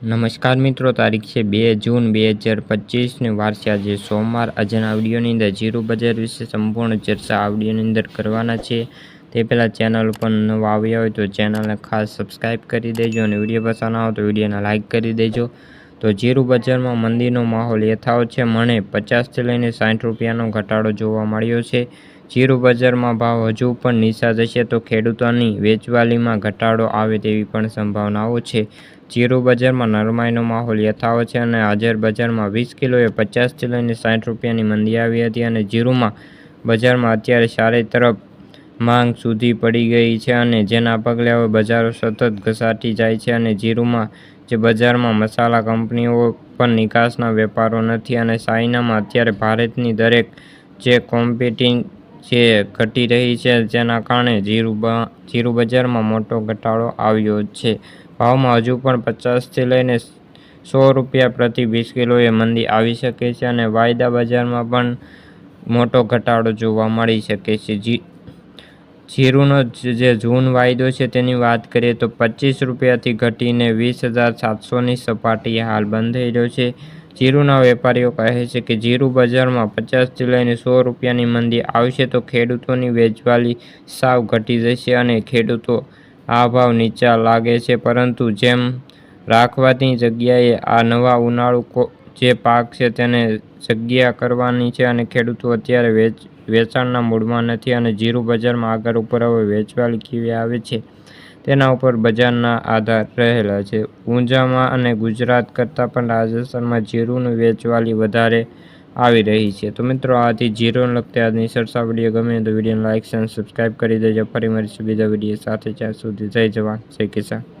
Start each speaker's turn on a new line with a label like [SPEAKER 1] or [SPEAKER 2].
[SPEAKER 1] નમસ્કાર મિત્રો, તારીખ છે બે જૂન બે હજાર પચીસને વાર્ષિક આજે સોમવાર. આજના આવડીઓની અંદર જીરો બજાર વિશે સંપૂર્ણ ચર્ચા આવડીઓની અંદર કરવાના છે. તે પહેલાં ચેનલ ઉપર નવા આવ્યા હોય તો ચેનલને ખાસ સબસ્ક્રાઈબ કરી દેજો અને વીડિયો પસંદ આવે તો વિડીયોને લાઇક કરી દેજો. તો જીરુ બજારમાં મંદીનો માહોલ યથાવત છે. મને પચાસથી લઈને સાઠ રૂપિયાનો ઘટાડો જોવા મળ્યો છે. જીરુ બજારમાં ભાવ હજુ પણ નીચા જશે તો ખેડૂતોની વેચવાલીમાં ઘટાડો આવે તેવી પણ સંભાવનાઓ છે. જીરું બજારમાં નરમાઈનો માહોલ યથાવત છે અને હાજર બજારમાં વીસ કિલોએ પચાસથી લઈને સાઠ રૂપિયાની મંદી આવી હતી અને જીરુમાં બજારમાં અત્યારે સારી તરફ માંગ સુધી પડી ગઈ છે અને જેના પગલે હવે બજારો સતત ઘસાટી જાય છે અને જીરુમાં જે બજારમાં મસાલા કંપનીઓ પણ નિકાસના વેપારો નથી અને ચાઇનામાં અત્યારે ભારતની દરેક જે કોમ્પિટિંગ જે ઘટી રહી છે જેના કારણે જીરું જીરું બજારમાં મોટો ઘટાડો આવ્યો છે. ભાવમાં હજુ પણ પચાસથી લઈને સો રૂપિયા પ્રતિ વીસ કિલોએ મંદી આવી શકે છે અને વાયદા બજારમાં પણ મોટો ઘટાડો જોવા મળી શકે છે. જી જીરુનો જે જૂન વાયદો છે તેની વાત કરીએ તો પચીસ રૂપિયાથી ઘટીને વીસ હજાર સાતસોની સપાટીએ હાલ બંધ થઈ રહ્યો છે. જીરુના વેપારીઓ કહે છે કે જીરું બજારમાં પચાસથી લઈને સો રૂપિયાની મંદી આવશે તો ખેડૂતોની વેચવાલી સાવ ઘટી જશે અને ખેડૂતો આ ભાવ નીચા લાગે છે. પરંતુ જેમ રાખવાની જગ્યાએ આ નવા ઉનાળુ જે પાક છે તેને જગ્યા કરવાની છે અને ખેડૂતો અત્યારે વેચ, વેચાણના મૂડમાં નથી અને જીરું બજારમાં આગળ ઉપર હવે વેચવાલી કેવી આવે છે. તેના ઉપર બજારના આધાર રહેલા છે. ઊંઝામાં અને ગુજરાત કરતાં પણ રાજસ્થાનમાં જીરુંનું વેચવાલી વધારે આવી રહી છે. તો મિત્રો, આથી જીરોને લગતી આજની વીડિયો ગમે તો વિડીયોને લાઇક અને સબસ્ક્રાઈબ કરી દેજો. ફરી મળીશું બીજા વીડિયો સાથે. જ્યાં સુધી જય જવાન. જય કિસાન.